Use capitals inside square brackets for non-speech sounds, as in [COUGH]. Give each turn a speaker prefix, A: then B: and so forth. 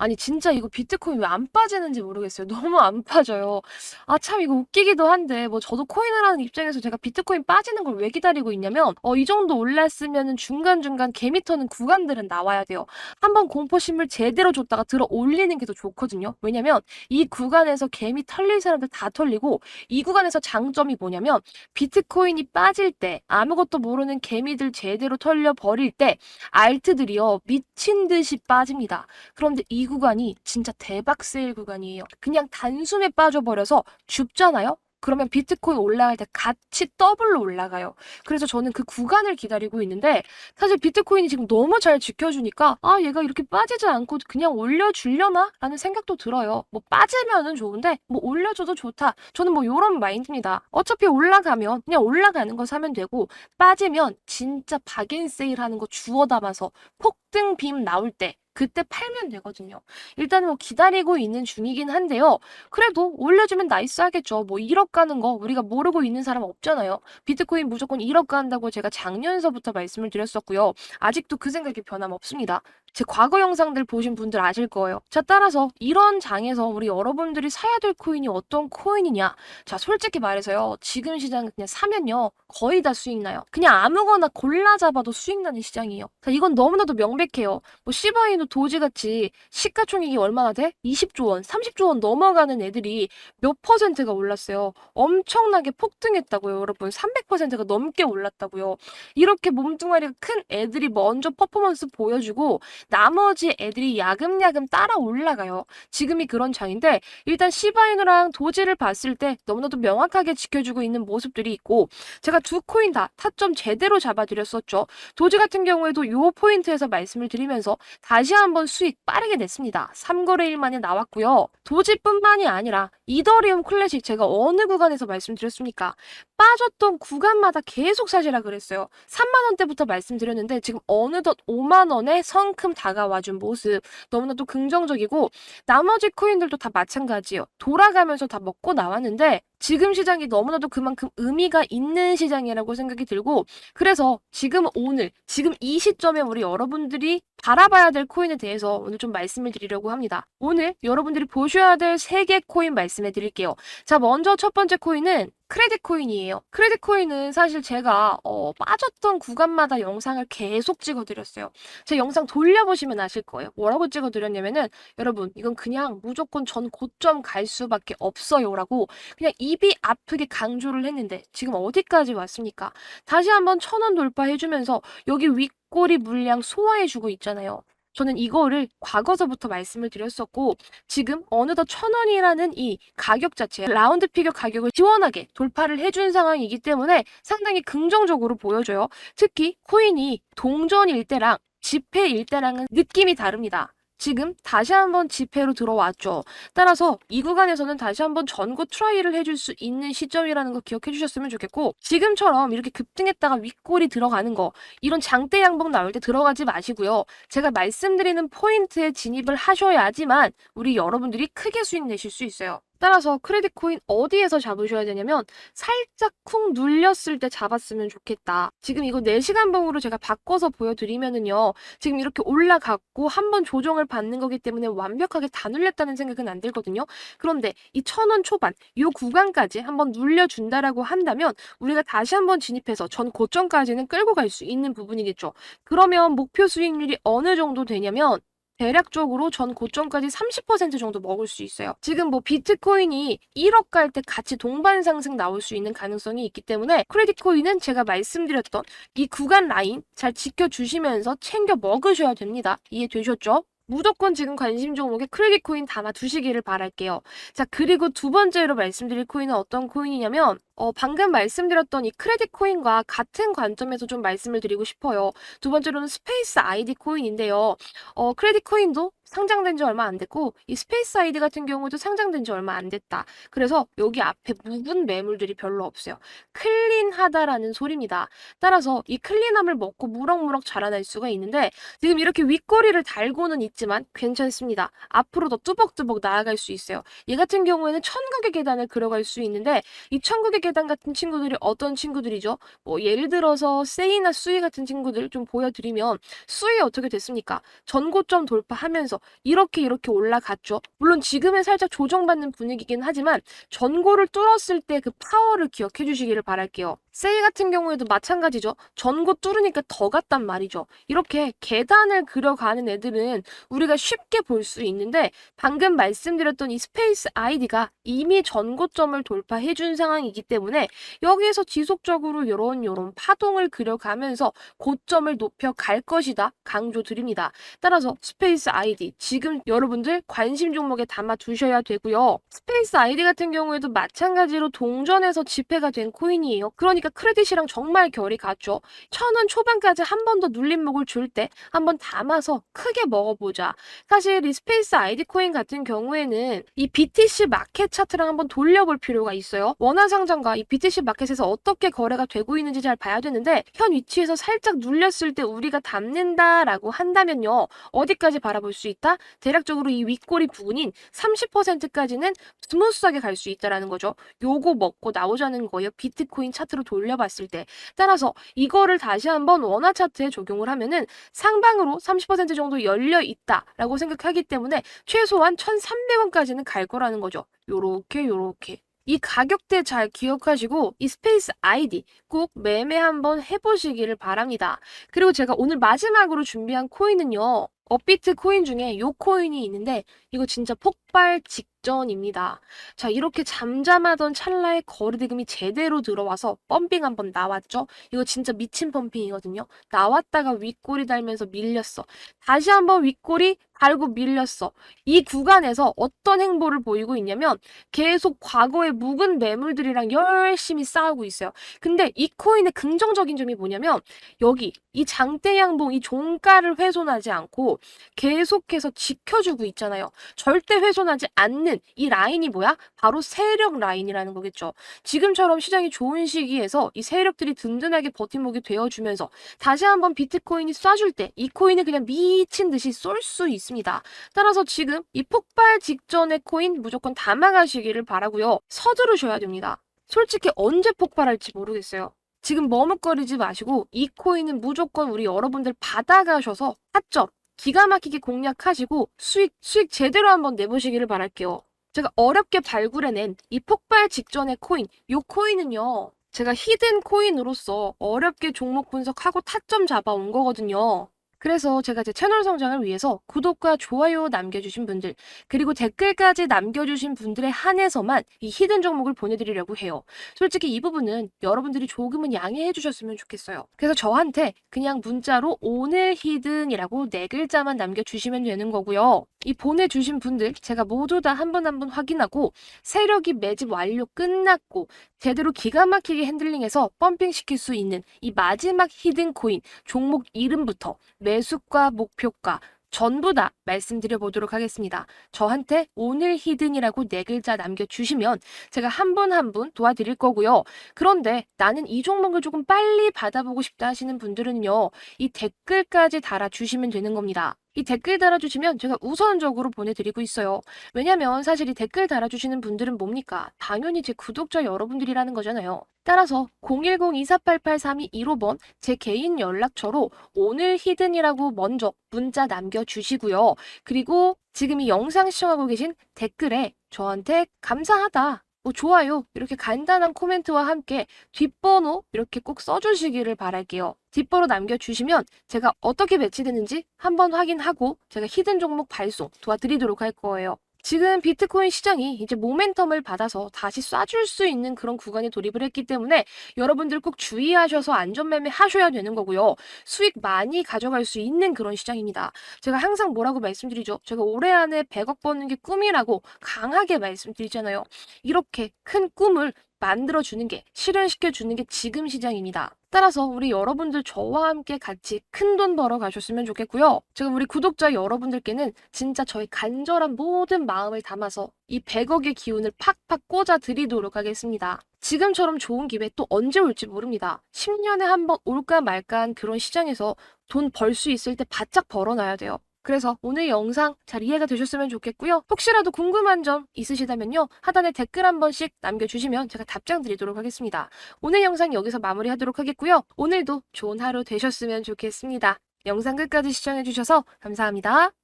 A: 아니 진짜 이거 비트코인 왜 안 빠지는지 모르겠어요. [LAUGHS] 너무 안 빠져요. 아 참 이거 웃기기도 한데 뭐 저도 코인을 하는 입장에서 제가 비트코인 빠지는 걸 왜 기다리고 있냐면 어 이 정도 올랐으면은 중간중간 개미 터는 구간들은 나와야 돼요. 한번 공포심을 제대로 줬다가 들어 올리는 게 더 좋거든요. 왜냐면 이 구간에서 개미 털릴 사람들 다 털리고 이 구간에서 장점이 뭐냐면 비트코인이 빠질 때 아무것도 모르는 개미들 제대로 털려 버릴 때 알트들이요 미친 듯이 빠집니다. 그런데 이 구간이 진짜 대박 세일 구간이에요. 그냥 단숨에 빠져버려서 줍잖아요? 그러면 비트코인 올라갈 때 같이 더블로 올라가요. 그래서 저는 그 구간을 기다리고 있는데 사실 비트코인이 지금 너무 잘 지켜주니까 아 얘가 이렇게 빠지지 않고 그냥 올려주려나? 라는 생각도 들어요. 뭐 빠지면은 좋은데 뭐 올려줘도 좋다. 저는 뭐 요런 마인드입니다. 어차피 올라가면 그냥 올라가는 거 사면 되고 빠지면 진짜 박앤세일 하는 거 주워 담아서 폭등 빔 나올 때 그때 팔면 되거든요. 일단 뭐 기다리고 있는 중이긴 한데요. 그래도 올려주면 나이스 하겠죠. 뭐 1억 가는 거 우리가 모르고 있는 사람 없잖아요. 비트코인 무조건 1억 간다고 제가 작년서부터 말씀을 드렸었고요. 아직도 그 생각이 변함없습니다. 제 과거 영상들 보신 분들 아실 거예요. 자, 따라서 이런 장에서 우리 여러분들이 사야 될 코인이 어떤 코인이냐? 자, 솔직히 말해서요. 지금 시장 그냥 사면요. 거의 다 수익 나요. 그냥 아무거나 골라 잡아도 수익 나는 시장이에요. 자, 이건 너무나도 명백해요. 뭐 시바이누 도지같이 시가총액이 얼마나 돼? 20조 원, 30조 원 넘어가는 애들이 몇 퍼센트가 올랐어요. 엄청나게 폭등했다고요, 여러분. 300%가 넘게 올랐다고요. 이렇게 몸뚱아리가 큰 애들이 먼저 퍼포먼스 보여주고 나머지 애들이 야금야금 따라 올라가요. 지금이 그런 장인데 일단 시바이누랑 도지를 봤을 때 너무나도 명확하게 지켜주고 있는 모습들이 있고 제가 두 코인 다 타점 제대로 잡아드렸었죠. 도지 같은 경우에도 요 포인트에서 말씀을 드리면서 다시 한번 수익 빠르게 냈습니다. 3거래일 만에 나왔고요. 도지뿐만이 아니라 이더리움 클래식 제가 어느 구간에서 말씀드렸습니까? 빠졌던 구간마다 계속 사시라 그랬어요. 3만 원대부터 말씀드렸는데 지금 어느덧 5만 원에 성큼 다가와준 모습 너무나도 긍정적이고 나머지 코인들도 다 마찬가지예요. 돌아가면서 다 먹고 나왔는데 지금 시장이 너무나도 그만큼 의미가 있는 시장이라고 생각이 들고 그래서 지금 오늘 지금 이 시점에 우리 여러분들이 바라봐야 될 코인에 대해서 오늘 좀 말씀을 드리려고 합니다. 오늘 여러분들이 보셔야 될 세 개 코인 말씀해 드릴게요. 자, 먼저 첫 번째 코인은 크레딧 코인이에요. 크레딧 코인은 사실 제가 어, 빠졌던 구간마다 영상을 계속 찍어드렸어요. 제 영상 돌려보시면 아실 거예요. 뭐라고 찍어드렸냐면은 여러분 이건 그냥 무조건 전 고점 갈 수밖에 없어요라고 그냥 입이 아프게 강조를 했는데 지금 어디까지 왔습니까? 다시 한번 천 원 돌파해주면서 여기 윗꼬리 물량 소화해주고 있잖아요. 저는 이거를 과거서부터 말씀을 드렸었고 지금 어느덧 천 원이라는 이 가격 자체 라운드 피겨 가격을 시원하게 돌파를 해준 상황이기 때문에 상당히 긍정적으로 보여져요. 특히 코인이 동전일 때랑 지폐일 때랑은 느낌이 다릅니다. 지금 다시 한번 지폐로 들어왔죠. 따라서 이 구간에서는 다시 한번 전고 트라이를 해줄 수 있는 시점이라는 거 기억해 주셨으면 좋겠고 지금처럼 이렇게 급등했다가 윗골이 들어가는 거 이런 장대 양봉 나올 때 들어가지 마시고요. 제가 말씀드리는 포인트에 진입을 하셔야지만 우리 여러분들이 크게 수익 내실 수 있어요. 따라서 크레딧 코인 어디에서 잡으셔야 되냐면 살짝 쿵 눌렸을 때 잡았으면 좋겠다. 지금 이거 4시간 봉으로 제가 바꿔서 보여드리면은요. 지금 이렇게 올라갔고 한 번 조정을 받는 거기 때문에 완벽하게 다 눌렸다는 생각은 안 들거든요. 그런데 이 천 원 초반 이 구간까지 한번 눌려준다라고 한다면 우리가 다시 한번 진입해서 전 고점까지는 끌고 갈 수 있는 부분이겠죠. 그러면 목표 수익률이 어느 정도 되냐면 대략적으로 전 고점까지 30% 정도 먹을 수 있어요. 지금 뭐 비트코인이 1억 갈 때 같이 동반 상승 나올 수 있는 가능성이 있기 때문에 크레딧 코인은 제가 말씀드렸던 이 구간 라인 잘 지켜주시면서 챙겨 먹으셔야 됩니다. 이해되셨죠? 무조건 지금 관심 종목에 크레딧 코인 담아 두시기를 바랄게요. 자, 그리고 두 번째로 말씀드릴 코인은 어떤 코인이냐면 어, 방금 말씀드렸던 이 크레딧 코인과 같은 관점에서 좀 말씀을 드리고 싶어요. 두 번째로는 스페이스 아이디 코인인데요. 어, 크레딧 코인도 상장된 지 얼마 안 됐고 이 스페이스 아이디 같은 경우도 상장된 지 얼마 안 됐다. 그래서 여기 앞에 묵은 매물들이 별로 없어요. 클린하다라는 소리입니다. 따라서 이 클린함을 먹고 무럭무럭 자라날 수가 있는데 지금 이렇게 윗꼬리를 달고는 있지만 괜찮습니다. 앞으로 더 뚜벅뚜벅 나아갈 수 있어요. 얘 같은 경우에는 천국의 계단을 걸어갈 수 있는데 이 천국의 계단 같은 친구들이 어떤 친구들이죠? 뭐 예를 들어서 세이나 수이 같은 친구들 좀 보여드리면 수이 어떻게 됐습니까? 전고점 돌파하면서 이렇게 이렇게 올라갔죠. 물론 지금은 살짝 조정받는 분위기긴 하지만 전고를 뚫었을 때 그 파워를 기억해 주시기를 바랄게요. 세이 같은 경우에도 마찬가지죠. 전고 뚫으니까 더 갔단 말이죠. 이렇게 계단을 그려가는 애들은 우리가 쉽게 볼 수 있는데 방금 말씀드렸던 이 스페이스 아이디가 이미 전고점을 돌파해 준 상황이기 때문에 여기에서 지속적으로 요런 요런 파동을 그려가면서 고점을 높여 갈 것이다 강조드립니다. 따라서 스페이스 아이디 지금 여러분들 관심 종목에 담아 두셔야 되고요. 스페이스 아이디 같은 경우에도 마찬가지로 동전에서 집회가 된 코인이에요. 그러니 까 크레딧이랑 정말 결이 같죠. 천 원 초반까지 한 번 더 눌림목을 줄 때 한 번 담아서 크게 먹어보자. 사실 이 스페이스 아이디 코인 같은 경우에는 이 BTC 마켓 차트랑 한번 돌려볼 필요가 있어요. 원화 상장과 이 BTC 마켓에서 어떻게 거래가 되고 있는지 잘 봐야 되는데 현 위치에서 살짝 눌렸을 때 우리가 담는다라고 한다면요. 어디까지 바라볼 수 있다? 대략적으로 이 윗꼬리 부분인 30%까지는 스무스하게 갈 수 있다라는 거죠. 요거 먹고 나오자는 거예요. 비트코인 차트로 돌려봤을 때. 따라서 이거를 다시 한번 원화 차트에 적용을 하면은 상방으로 30% 정도 열려 있다라고 생각하기 때문에 최소한 1,300원까지는 갈 거라는 거죠. 요렇게 요렇게. 이 가격대 잘 기억하시고 이 스페이스 아이디 꼭 매매 한번 해보시기를 바랍니다. 그리고 제가 오늘 마지막으로 준비한 코인은요. 업비트 코인 중에 요 코인이 있는데 이거 진짜 폭발 직 전입니다. 자, 이렇게 잠잠하던 찰나에 거리대금이 제대로 들어와서 펌핑 한번 나왔죠? 이거 진짜 미친 펌핑이거든요. 나왔다가 윗골이 달면서 밀렸어. 다시 한번 윗골이 달고 밀렸어. 이 구간에서 어떤 행보를 보이고 있냐면 계속 과거의 묵은 매물들이랑 열심히 싸우고 있어요. 근데 이 코인의 긍정적인 점이 뭐냐면 여기 이 장대 양봉 이 종가를 훼손하지 않고 계속해서 지켜주고 있잖아요. 절대 훼손하지 않는 이 라인이 뭐야? 바로 세력 라인이라는 거겠죠. 지금처럼 시장이 좋은 시기에서 이 세력들이 든든하게 버팀목이 되어주면서 다시 한번 비트코인이 쏴줄 때 이 코인은 그냥 미친 듯이 쏠 수 있습니다. 따라서 지금 이 폭발 직전의 코인 무조건 담아가시기를 바라고요. 서두르셔야 됩니다. 솔직히 언제 폭발할지 모르겠어요. 지금 머뭇거리지 마시고 이 코인은 무조건 우리 여러분들 받아가셔서 타점 기가 막히게 공략하시고 수익 수익 제대로 한번 내보시기를 바랄게요. 제가 어렵게 발굴해낸 이 폭발 직전의 코인, 요 코인은요. 제가 히든 코인으로서 어렵게 종목 분석하고 타점 잡아온 거거든요. 그래서 제가 제 채널 성장을 위해서 구독과 좋아요 남겨주신 분들, 그리고 댓글까지 남겨주신 분들에 한해서만 이 히든 종목을 보내드리려고 해요. 솔직히 이 부분은 여러분들이 조금은 양해해 주셨으면 좋겠어요. 그래서 저한테 그냥 문자로 오늘 히든이라고 네 글자만 남겨주시면 되는 거고요. 이 보내주신 분들 제가 모두 다한번한번 확인하고 세력이 매집 완료 끝났고 제대로 기가 막히게 핸들링해서 펌핑 시킬 수 있는 이 마지막 히든 코인 종목 이름부터 매수가 목표가 전부 다 말씀드려 보도록 하겠습니다. 저한테 오늘 히든이라고 네 글자 남겨주시면 제가 한 분 한 분 도와드릴 거고요. 그런데 나는 이 종목을 조금 빨리 받아보고 싶다 하시는 분들은요. 이 댓글까지 달아주시면 되는 겁니다. 이 댓글 달아주시면 제가 우선적으로 보내드리고 있어요. 왜냐면 사실 이 댓글 달아주시는 분들은 뭡니까? 당연히 제 구독자 여러분들이라는 거잖아요. 따라서 010-2488-3215번 제 개인 연락처로 오늘 히든이라고 먼저 문자 남겨주시고요. 그리고 지금 이 영상 시청하고 계신 댓글에 저한테 감사하다. 뭐 좋아요 이렇게 간단한 코멘트와 함께 뒷번호 이렇게 꼭 써주시기를 바랄게요. 뒷번호 남겨주시면 제가 어떻게 배치되는지 한번 확인하고 제가 히든 종목 발송 도와드리도록 할 거예요. 지금 비트코인 시장이 이제 모멘텀을 받아서 다시 쏴줄 수 있는 그런 구간에 돌입을 했기 때문에 여러분들 꼭 주의하셔서 안전매매 하셔야 되는 거고요. 수익 많이 가져갈 수 있는 그런 시장입니다. 제가 항상 뭐라고 말씀드리죠? 제가 올해 안에 100억 버는 게 꿈이라고 강하게 말씀드리잖아요. 이렇게 큰 꿈을 만들어주는 게, 실현시켜주는 게 지금 시장입니다. 따라서 우리 여러분들 저와 함께 같이 큰 돈 벌어 가셨으면 좋겠고요. 제가 우리 구독자 여러분들께는 진짜 저희 간절한 모든 마음을 담아서 이 100억의 기운을 팍팍 꽂아 드리도록 하겠습니다. 지금처럼 좋은 기회 또 언제 올지 모릅니다. 10년에 한 번 올까 말까 한 그런 시장에서 돈 벌 수 있을 때 바짝 벌어놔야 돼요. 그래서 오늘 영상 잘 이해가 되셨으면 좋겠고요. 혹시라도 궁금한 점 있으시다면요. 하단에 댓글 한 번씩 남겨주시면 제가 답장 드리도록 하겠습니다. 오늘 영상 여기서 마무리하도록 하겠고요. 오늘도 좋은 하루 되셨으면 좋겠습니다. 영상 끝까지 시청해주셔서 감사합니다.